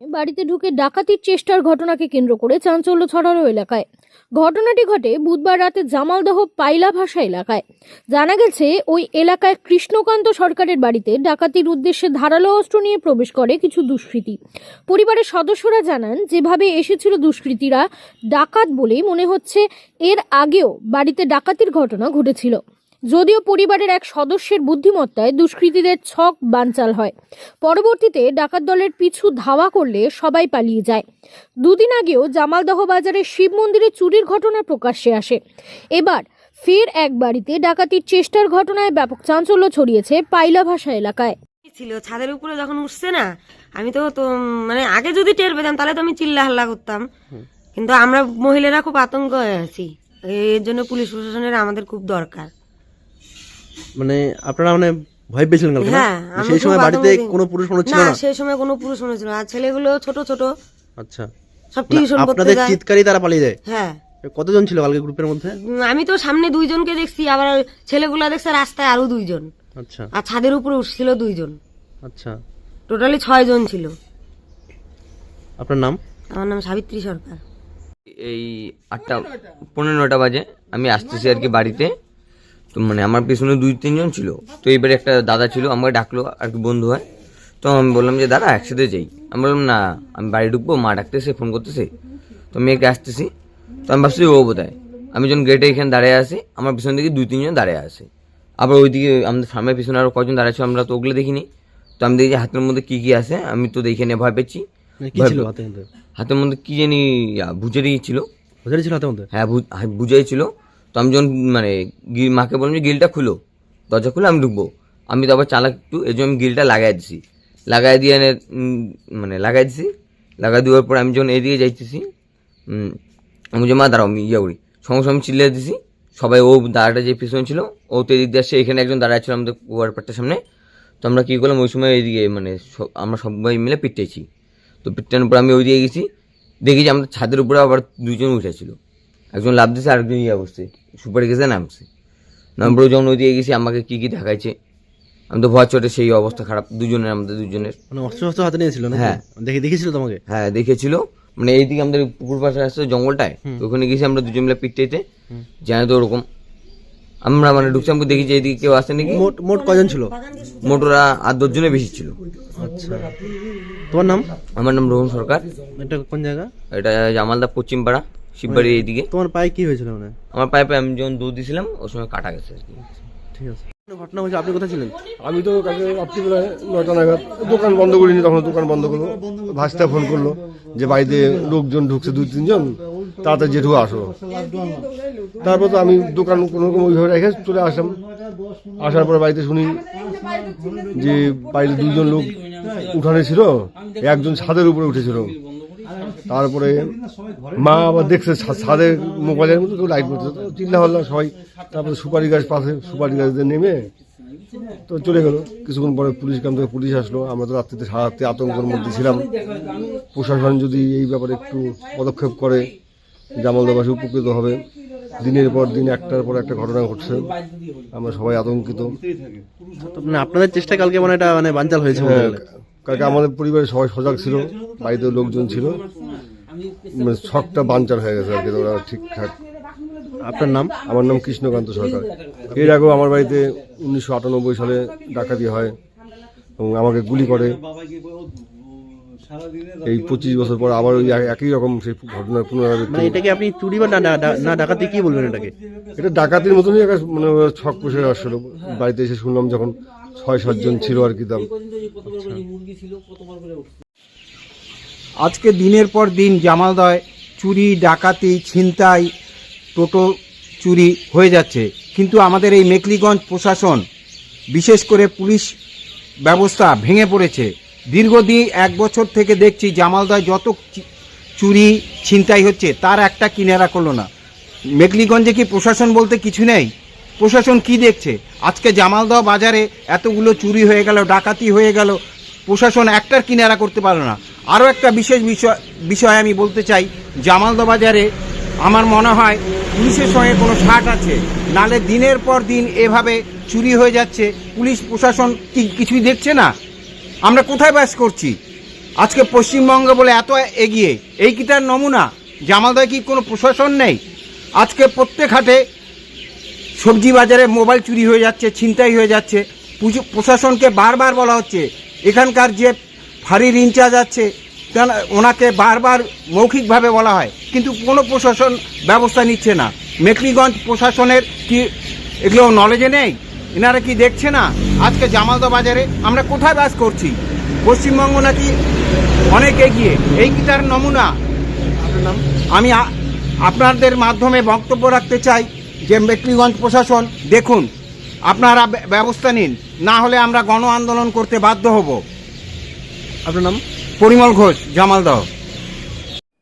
বাড়িতে ঢুকে ডাকাতির চেষ্টার ঘটনাকে কেন্দ্র করে চাঞ্চল্য ছড়ানো এলাকায়। ঘটনাটি ঘটে বুধবার রাতে জামালদহ পাইলা ভাষা এলাকায়। জানা গেছে, ওই এলাকায় কৃষ্ণকান্ত সরকারের বাড়িতে ডাকাতির উদ্দেশ্যে ধারালো অস্ত্র নিয়ে প্রবেশ করে কিছু দুষ্কৃতী। পরিবারের সদস্যরা জানান, যেভাবে এসেছিল দুষ্কৃতীরা ডাকাত বলেই মনে হচ্ছে, এর আগেও বাড়িতে ডাকাতির ঘটনা ঘটেছিল। যদিও পরিবারের এক সদস্যের বুদ্ধিমত্তায় দুষ্কৃতীদের ছক বানচাল হয়। পরবর্তীতে ডাকাত দলের পিছু ধাওয়া করলে সবাই পালিয়ে যায়। দুদিন আগেও জামালদহ বাজারে শিব মন্দিরে চুরির ঘটনা প্রকাশ্যে আসে। এবার ফের এক বাড়িতে ডাকাতির চেষ্টার ঘটনায় ব্যাপক চাঞ্চল্য ছড়িয়েছে পাইলা ভাষা এলাকায়। ছিল? ছাদের উপরে যখন উঠছে না আমি তো তো মানে আগে যদি টের পেতাম তাহলে তো আমি চিল্লা হাল্লা করতাম কিন্তু আমরা মহিলারা খুব আতঙ্ক হয়ে আছি। এর জন্য পুলিশ প্রশাসনের আমাদের খুব দরকার। মানে আপনারা মানে ভয় পেয়েছিলেন কালকে হ্যাঁ, সেই সময় বাড়িতে কোনো পুরুষ মানুষ ছিল না সেই সময় কোনো পুরুষ মানুষ ছিল না। আর ছেলেগুলো ছোট ছোট। আচ্ছা। সব মানে টিউশন করতে আপনাদের চিৎকারই তারা পালিয়ে যায়? হ্যাঁ। কতজন ছিল কালকে গ্রুপের মধ্যে? আমি তো সামনে দুইজনকে দেখছি আবার ছেলেগুলো দেখছে রাস্তায় আরও দুইজন। আচ্ছা। আর ছাদের উপরে উঠছিল দুইজন। আচ্ছা। টোটালি ছয় জন ছিল। আপনার নাম? আমার নাম সাবিত্রী সরকার। এই আটটা পনেরো নটা বাজে। আমি আসতেছি আর কি বাড়িতে। তো মানে আমার পেছনে দুই তিনজন ছিল। তো এবারে একটা দাদা ছিল আমাকে ডাকলো আর কি বন্ধু হয়। তো আমি বললাম যে দাদা একসাথে যাই। আমি বললাম না আমি বাড়ি ঢুকবো মা ডাকতেছে ফোন করতেছে। তো আমি একে আসতেছি। তো আমি ভাবছি ও বোধহয়। আমি যখন গেটে এখানে দাঁড়িয়ে আসি আমার পিছন দিকে দুই তিনজন দাঁড়িয়ে আসে আবার ওইদিকে আমাদের ফার্মের পিছনে আরও কজন দাঁড়িয়ে ছিল আমরা তো ওগুলো দেখিনি। তো আমি দেখি হাতের মধ্যে কী কী আছে আমি তো দেখে নিয়ে ভয় পেয়েছি। মানে হাতের মধ্যে? কি জানি ভুজেরি ছিল। বোঝারি ছিল হাতের মধ্যে? হ্যাঁ বু- হ্যাঁ, বুঝাই ছিল। তো আমি যখন মানে মাকে বললাম যে গিলটা খুলো, দরজা খুলে আমি ঢুকবো। আমি তো আবার চালাক একটু, এই জন্য আমি গিলটা লাগাই দিছি। লাগাই দিয়ে মানে লাগাই দিছি। লাগাই দেওয়ার পর আমি যখন এদিকে যাইতেছি আমি যে মা, দাঁড়াও, আমি ইয়ে করি। সঙ্গে সঙ্গে চিল্লে দিছি। সবাই, ও দাঁড়াটা যে পিছনে ছিল, ও তো এদিক দিয়ে আসছে, এখানে একজন দাঁড়ায় ছিল আমাদের কুয়ার পাটটার সামনে। তো আমরা কী করলাম, ওই সময় এইদিকে মানে আমরা সবাই মিলে পিটতেছি। তো পিটটানোর পর আমি ওই ওইদিকে গেছি। দেখি যে আমাদের ছাদের উপরে আবার দুজন উঠেছিল। একজন লাভ দিছে আরেকজন ইয়ে বসছে সুপারি গেছে নামছে। নামপুরে যখন ওই দিয়ে গেছি আমাকে কি কি দেখাইছে? আমি তো ভয় চটে সেই অবস্থা খারাপ দুজনের আমাদের দুজনের। মানে অস্ত্র অস্ত্র হাতে নিয়েছিল না হ্যাঁ। দেখে দেখেছিল তোমাকে? হ্যাঁ দেখেছিল। মানে এইদিকে আমাদের পুকুর পাশে আসছে জঙ্গলটায় ওখানে গেছি আমরা দুজন মিলে পিটতেইতে। জানি তো ওরকম। আমরা মানে ঢুকছি আমাকে দেখি যে এইদিকে কেউ আসে নাকি? মোট মোট কজন ছিল? মোটরা আর দশজনের বেশি ছিল। আচ্ছা। তোমার নাম? আমার নাম রোহন সরকার। এটা কোন জায়গা? এটা জামালদা পশ্চিমপাড়া। শিববাড়ির এইদিকে। তোমার পায়ে কি হয়েছিল মানে আমার পাইপে আমি যখন দুধ দিয়েছিলাম ওই সময় কাটা গেছে আর কি। ঠিক আছে। ঘটনা হয়েছে? আপনি কোথায় ছিলেন? আমি তো কালকে রাত্রিবেলায় নয়টা নাগাদ দোকান বন্ধ করিনি তখন দোকান বন্ধ করল। ভাস্তা ফোন করল যে বাড়িতে লোকজন ঢুকছে দুই তিনজন তাড়াতাড়ি জেঠু আসো। তারপর তো আমি দোকান কোনো রকম ওইভাবে রেখে চলে আসলাম। আসার পরে বাড়িতে শুনি যে বাড়িতে দুজন লোক উঠানে ছিল একজন ছাদের উপরে উঠেছিল। তারপরে মা আবার দেখছে ছা- ছাদের মোবাইলের মধ্যে কেউ লাইট করছে। তো চিল্লা হল্লা সবাই। তারপরে সুপারি গাছ পাশে সুপারি গাছ দিয়ে নেমে তো চলে গেল। কিছুক্ষণ পরে পুলিশ কাম থেকে পুলিশ আসলো। আমরা তো রাত্রিতে সারা রাত্রি আতঙ্কের মধ্যে ছিলাম। প্রশাসন যদি এই ব্যাপারে একটু পদক্ষেপ করে জামালদাবাসী উপকৃত হবে। দিনের পর দিন একটার পর একটা ঘটনা ঘটছে। আমরা সবাই আতঙ্কিত। মানে আপনাদের চেষ্টা কালকে মানে এটা মানে বানচাল হয়েছে হ্যাঁ, আমাদের পরিবারে সবাই সজাগ ছিল বাড়িতে লোকজন ছিল। মানে ছকটা বাঞ্চার হয়ে গেছে আর কি ওরা ঠিকঠাক। আপনার নাম? আমার নাম কৃষ্ণকান্ত সরকার। এর আগেও আমার বাড়িতে উনিশশো আটানব্বই সালে ডাকাতি হয় এবং আমাকে গুলি করে। এই পঁচিশ বছর পর আবার ওই এক- একই রকম সেই ঘটনার মানে পুনরাবৃত্তি এটাকে আপনি চুরি বা না- ডাকাতি কি বলবেন এটাকে? এটা ডাকাতির মতনই একটা মানে ছক কষে আসছিল। বাড়িতে এসে শুনলাম যখন ছয় সাতজন ছিল আর কি তাম আজকে দিনের পর দিন জামালদয় চুরি, ডাকাতি, ছিনতাই, টোটো চুরি হয়ে যাচ্ছে। কিন্তু আমাদের এই মেকলিগঞ্জ প্রশাসন, বিশেষ করে পুলিশ ব্যবস্থা ভেঙে পড়েছে। দীর্ঘদিন এক বছর থেকে দেখছি জামালদয় যত চুরি, ছিনতাই হচ্ছে, তার একটা কিনারা করল না। মেকলিগঞ্জে কি প্রশাসন বলতে কিছু নেই? প্রশাসন কি দেখছে? আজকে জামালদহ বাজারে এতগুলো চুরি হয়ে গেল, ডাকাতি হয়ে গেল, প্রশাসন একটার কিনারা করতে পারল না। আরও একটা বিশেষ বিষয় বিষয় আমি বলতে চাই, জামালদহ বাজারে আমার মনে হয় পুলিশের সঙ্গে কোনো ছাট আছে, নালে দিনের পর দিন এভাবে চুরি হয়ে যাচ্ছে, পুলিশ প্রশাসন কি কিছুই দেখছে না? আমরা কোথায় বাস করছি? আজকে পশ্চিমবঙ্গ বলে এত এগিয়ে, এই কি তার নমুনা? জামালদায় কি কোনো প্রশাসন নেই? আজকে প্রত্যেক হাটে সবজি বাজারে মোবাইল চুরি হয়ে যাচ্ছে ছিনতাই হয়ে যাচ্ছে। পুজো- প্রশাসনকে বারবার বলা হচ্ছে এখানকার যে ফাঁড়ির ইনচার্জ আছে ওনাকে বারবার মৌখিকভাবে বলা হয় কিন্তু কোনো প্রশাসন ব্যবস্থা নিচ্ছে না। মেকলিগঞ্জ প্রশাসনের কি এগুলো নলেজে নেই? এনারা কি দেখছে না? আজকে জামালদা বাজারে আমরা কোথায় বাস করছি? পশ্চিমবঙ্গ নাকি অনেক এগিয়ে। এই কি তার নমুনা? আমি আপনাদের মাধ্যমে বক্তব্য রাখতে চাই। যে মেকলিগঞ্জ প্রশাসন, দেখুন, আপনারা ব্যবস্থা নিন, না হলে আমরা গণ আন্দোলন করতে বাধ্য হব। আপনার নাম? পরিমল ঘোষ, জামালদহ।